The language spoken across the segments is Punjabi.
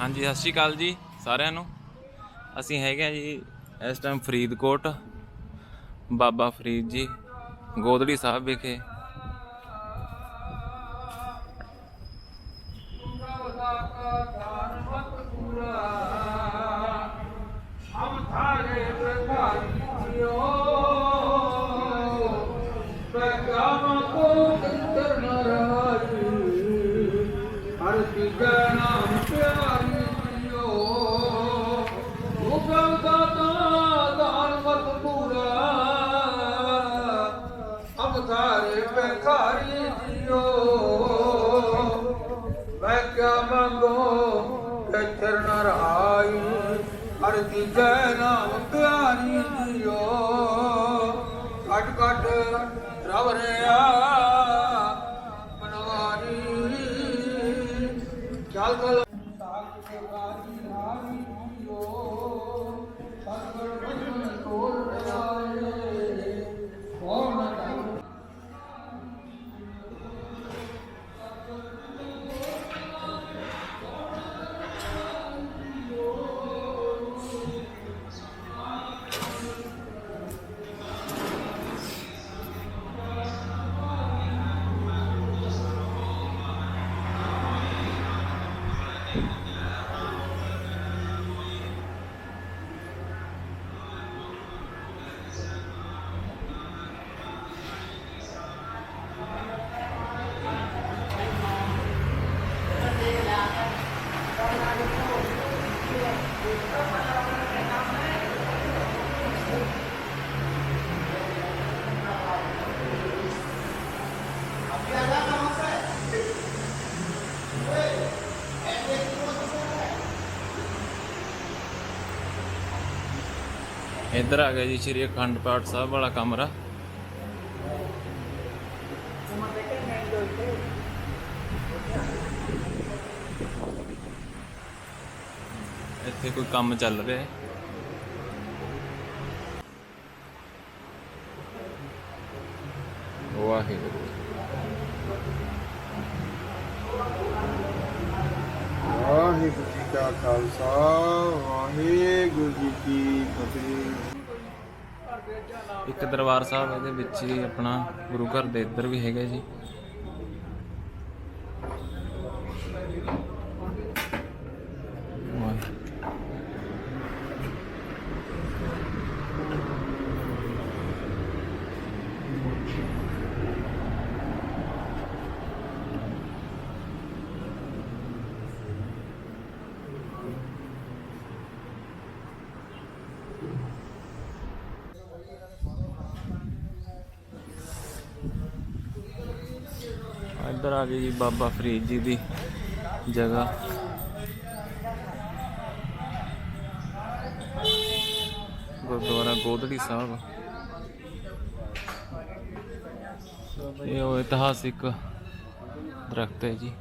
ਹਾਂਜੀ, ਸਤਿ ਸ਼੍ਰੀ ਅਕਾਲ ਜੀ ਸਾਰਿਆਂ ਨੂੰ। ਅਸੀਂ ਹੈਗੇ ਆ ਜੀ ਇਸ ਟਾਈਮ ਫਰੀਦਕੋਟ, ਬਾਬਾ ਫਰੀਦ ਜੀ, ਗੋਦੜੀ ਸਾਹਿਬ ਵਿਖੇ। ਥਾਰੇ ਪ੍ਰਭਾਈ ਜੀਓ ਮੈਂ ਕਿਆ ਮੰਗੋ ਕਿ ਚਰਨ ਰਹਾਈ, ਹਰ ਤੀਜੈ ਨਾਮ ਪਿਆਰੀ ਜੀਓ ਘਟ ਘਟ ਰਵ ਰਿਆ, ਮਨਵਾਰੀ। ਚਲ ਚਲ। ਸਾਖ ਸੇਵਾਰੀ ਹਾਰੀ ਇੱਧਰ ਆ ਗਿਆ ਜੀ ਸ਼੍ਰੀ ਅਖੰਡ ਪਾਠ ਸਾਹਿਬ ਵਾਲਾ ਕਮਰਾ ਇੱਥੇ ਕੋਈ ਕੰਮ ਚੱਲ ਰਿਹਾ ਹੈ। ਵਾਹਿਗੁਰੂ। ਵਾਹਿਗੁਰੂ ਜੀ ਕਾ ਖਾਲਸਾ ਵਾਹਿਗੁਰੂ ਜੀ ਕੀ ਫਤਿਹ। ਇੱਕ ਦਰਬਾਰ ਸਾਹਿਬ ਇਹਦੇ ਵਿੱਚ ਹੀ ਆਪਣਾ ਗੁਰੂ ਘਰ ਦੇ ਇੱਧਰ ਵੀ ਹੈਗਾ ਜੀ। ਇੱਧਰ ਆ ਗਈ ਜੀ ਬਾਬਾ ਫਰੀਦ ਜੀ ਦੀ ਜਗ੍ਹਾ। ਗੁਰਦੁਆਰਾ ਗੋਦੜੀ ਸਾਹਿਬ। ਇਹ ਉਹ ਇਤਿਹਾਸਿਕ ਦਰਖਤ ਹੈ ਜੀ।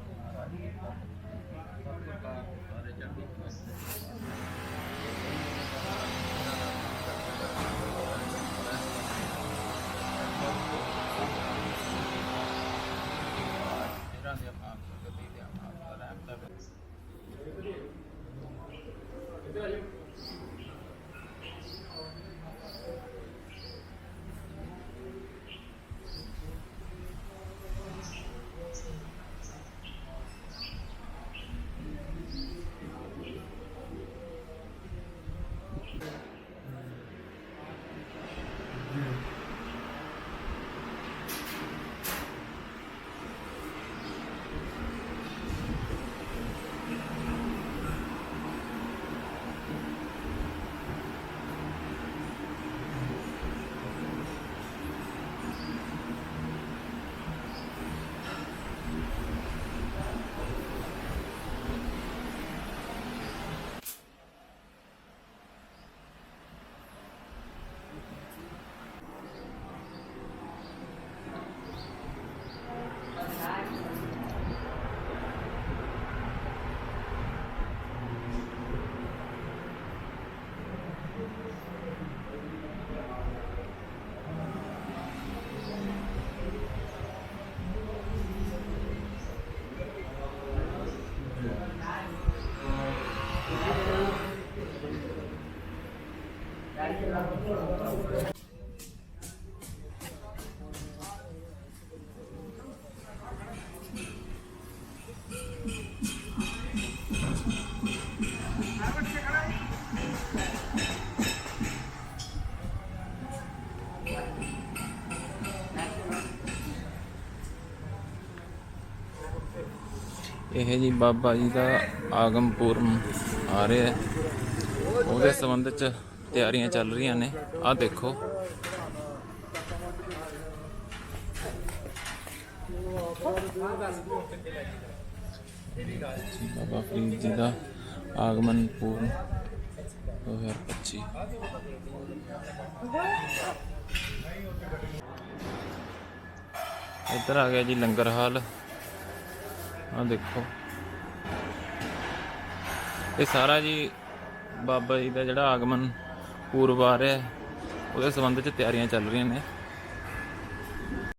ਇਹ ਜੀ ਬਾਬਾ ਜੀ ਦਾ ਆਗਮ ਪੂਰਨ ਆ ਰਿਹਾ ਹੈ। ਉਹਦੇ ਸੰਬੰਧ ਚ ਤਿਆਰੀਆਂ ਚੱਲ ਰਹੀਆਂ ਨੇ। ਆਹ ਦੇਖੋ। ਬਾਬਾ ਫਰੀਦ ਜੀ ਦਾ ਆਗਮਨ ਪੂਰਨ 2025 ਇੱਧਰ ਆ ਗਿਆ ਜੀ ਲੰਗਰ ਹਾਲ। ਆ ਦੇਖੋ। ਇਹ ਸਾਰਾ ਜੀ ਬਾਬਾ ਜੀ ਦਾ ਜਿਹੜਾ ਆਗਮਨ ਪੂਰਬ ਆ ਰਿਹਾ ਹੈ, ਉਹਦੇ ਸੰਬੰਧ ਚ ਤਿਆਰੀਆਂ ਚੱਲ ਰਹੀਆਂ ਨੇ।